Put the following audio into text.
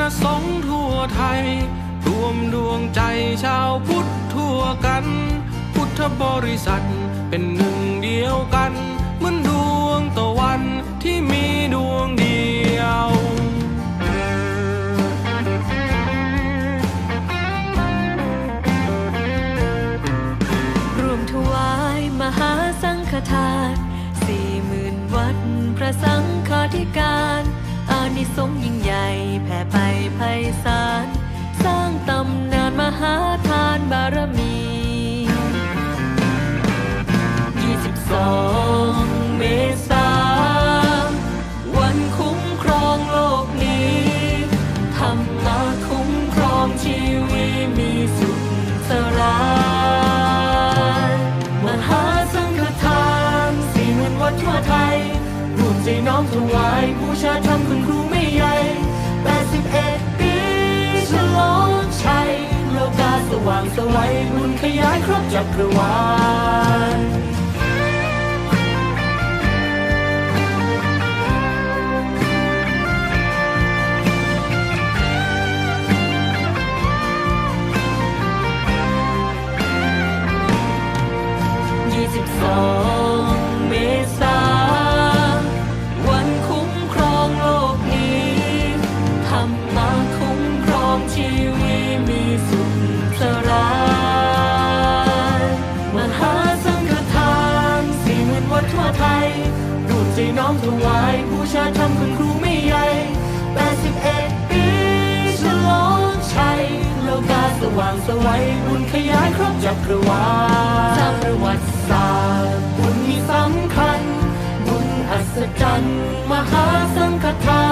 ณสงฆ์ทั่วไทย รวมดวงใจชาวพุทธทั่วกัน พุทธบริษัทเป็นหนึ่งเดียวกัน เหมือนดวงตะวันที่มีดวงเดียวรวมถวายมหาสังฆทานสี่หมื่นวัดพระสังฆาธิการอานิสงส์ยิ่งใหญ่ แผ่ไปไพศาลสร้างตำนานมหาทานบารมี 22 เมษาวันคุ้มครองโลกนี้ธรรมาคุ้มครองชีวิตมีสุขสรานมหาสังฆทานสี่หมื่นวัดทั่วไทย รวมใจน้อมถวายบูชาธรรมคุณครู สวัยบุญขยายครอบจักรวาล22เมษาวันคุ้มครองโลกนี้ธรรมาคุ้มครองชีวิตมีสุข น้อมถวายผู้ชาธรรมคุณครูไม่ใหญ่81 ปีฉลองชัยโลกาสว่างสวัยบุญขยายครบจักรวาลจางประวัติศาสตร์บุญมีสำคัญ บุญอัศจรรย์มหาสังฆทา